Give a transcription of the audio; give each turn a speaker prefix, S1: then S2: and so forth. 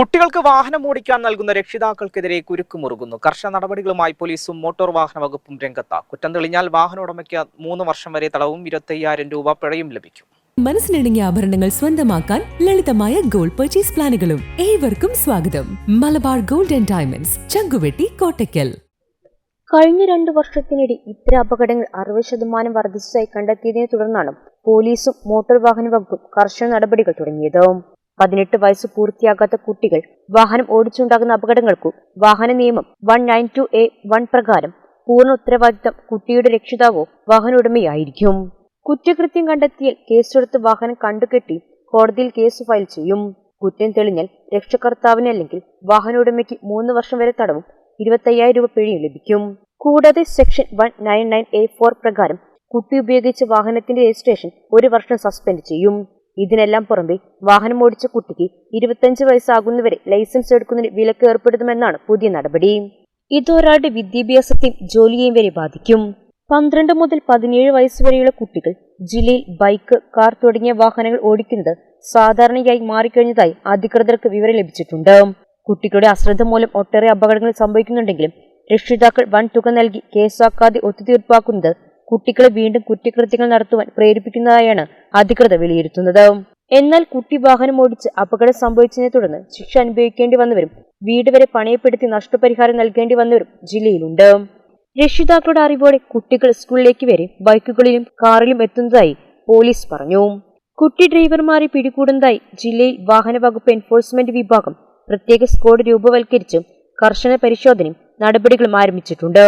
S1: കുട്ടികൾക്ക് വാഹനം ഓടിക്കാൻ നൽകുന്ന രക്ഷിതാക്കൾക്കെതിരെ കുരുക്ക് മുറുകുന്നു കർശന നടപടികളുമായി പോലീസും മോട്ടോർ വാഹന വകുപ്പും രംഗത്ത്. കുറ്റം തെളിഞ്ഞാൽ വാഹന ഉടമയ്ക്ക് മൂന്ന് വർഷം വരെ തടവും ഇരുപത്തയ്യായിരം രൂപ പിഴയും ലഭിക്കും.
S2: മനസ്സിനിണങ്ങിയ ആഭരണങ്ങൾ സ്വന്തമാക്കാൻ ലളിതമായ ഗോൾഡ് പർച്ചേസ് പ്ലാനുകളും ഏവർക്കും സ്വാഗതം. Malabar gold and diamonds Changuvetty Kottakkal.
S3: കഴിഞ്ഞ രണ്ടു വർഷത്തിനിടെ ഇത്തരം അപകടങ്ങൾ അറുപത് ശതമാനം വർദ്ധിച്ചതായി കണ്ടെത്തിയതിനെ തുടർന്നാണ് പോലീസും മോട്ടോർ വാഹന വകുപ്പും കർശന നടപടികൾ തുടങ്ങിയത്. പതിനെട്ട് വയസ്സ് പൂർത്തിയാകാത്ത കുട്ടികൾ വാഹനം ഓടിച്ചുണ്ടാകുന്ന അപകടങ്ങൾക്കു വാഹന നിയമം one nine two A one പ്രകാരം പൂർണ ഉത്തരവാദിത്തം കുട്ടിയുടെ രക്ഷിതാവോ വാഹന ഉടമയായിരിക്കും. കുറ്റകൃത്യം കണ്ടെത്തിയാൽ കേസെടുത്ത് വാഹനം കണ്ടുകെട്ടി കോടതിയിൽ കേസ് ഫയൽ ചെയ്യും. കുറ്റം തെളിഞ്ഞാൽ രക്ഷകർത്താവിന് അല്ലെങ്കിൽ വാഹന ഉടമയ്ക്ക് മൂന്ന് വർഷം വരെ തടവും ഇരുപത്തയ്യായിരം രൂപ പിഴയും ലഭിക്കും. കൂടാതെ section one nine nine A four പ്രകാരം കുട്ടി ഉപയോഗിച്ച വാഹനത്തിന്റെ രജിസ്ട്രേഷൻ ഒരു വർഷം സസ്പെൻഡ് ചെയ്യും. ഇതിനെല്ലാം പുറമെ വാഹനം ഓടിച്ച കുട്ടിക്ക് ഇരുപത്തഞ്ച് വയസ്സാകുന്നവരെ ലൈസൻസ് എടുക്കുന്നതിന് വിലക്ക് ഏർപ്പെടുത്തുമെന്നാണ് പുതിയ നടപടി. ഇതൊരാളുടെ വിദ്യാഭ്യാസത്തെയും ജോലിയെയും വരെ ബാധിക്കും. പന്ത്രണ്ട് മുതൽ പതിനേഴ് വയസ്സ് വരെയുള്ള കുട്ടികൾ ജില്ലയിൽ ബൈക്ക് കാർ തുടങ്ങിയ വാഹനങ്ങൾ ഓടിക്കുന്നത് സാധാരണയായി മാറിക്കഴിഞ്ഞതായി അധികൃതർക്ക് വിവരം ലഭിച്ചിട്ടുണ്ട്. കുട്ടികളുടെ അശ്രദ്ധ മൂലം ഒട്ടേറെ അപകടങ്ങൾ സംഭവിക്കുന്നുണ്ടെങ്കിലും രക്ഷിതാക്കൾ വൻ തുക നൽകി കേസാക്കാതെ ഒത്തുതീർപ്പാക്കുന്നത് കുട്ടികളെ വീണ്ടും കുറ്റകൃത്യങ്ങൾ നടത്തുവാൻ പ്രേരിപ്പിക്കുന്നതായാണ് അധികൃതർ വിലയിരുത്തുന്നത്. എന്നാൽ കുട്ടി വാഹനം ഓടിച്ച് അപകടം സംഭവിച്ചതിനെ തുടർന്ന് ശിക്ഷ അനുഭവിക്കേണ്ടി വന്നവരും വീട് വരെ പണയപ്പെടുത്തി നഷ്ടപരിഹാരം നൽകേണ്ടി വന്നവരും ജില്ലയിലുണ്ട്. രക്ഷിതാക്കളുടെ അറിവോടെ കുട്ടികൾ സ്കൂളിലേക്ക് വരെ ബൈക്കുകളിലും കാറിലും എത്തുന്നതായി പോലീസ് പറഞ്ഞു. കുട്ടി ഡ്രൈവർമാരെ പിടികൂടുന്നതായി ജില്ലയിൽ വാഹന വകുപ്പ് എൻഫോഴ്സ്മെന്റ് വിഭാഗം പ്രത്യേക സ്ക്വാഡ് രൂപവൽക്കരിച്ചും കർശന പരിശോധനയും നടപടികളും ആരംഭിച്ചിട്ടുണ്ട്.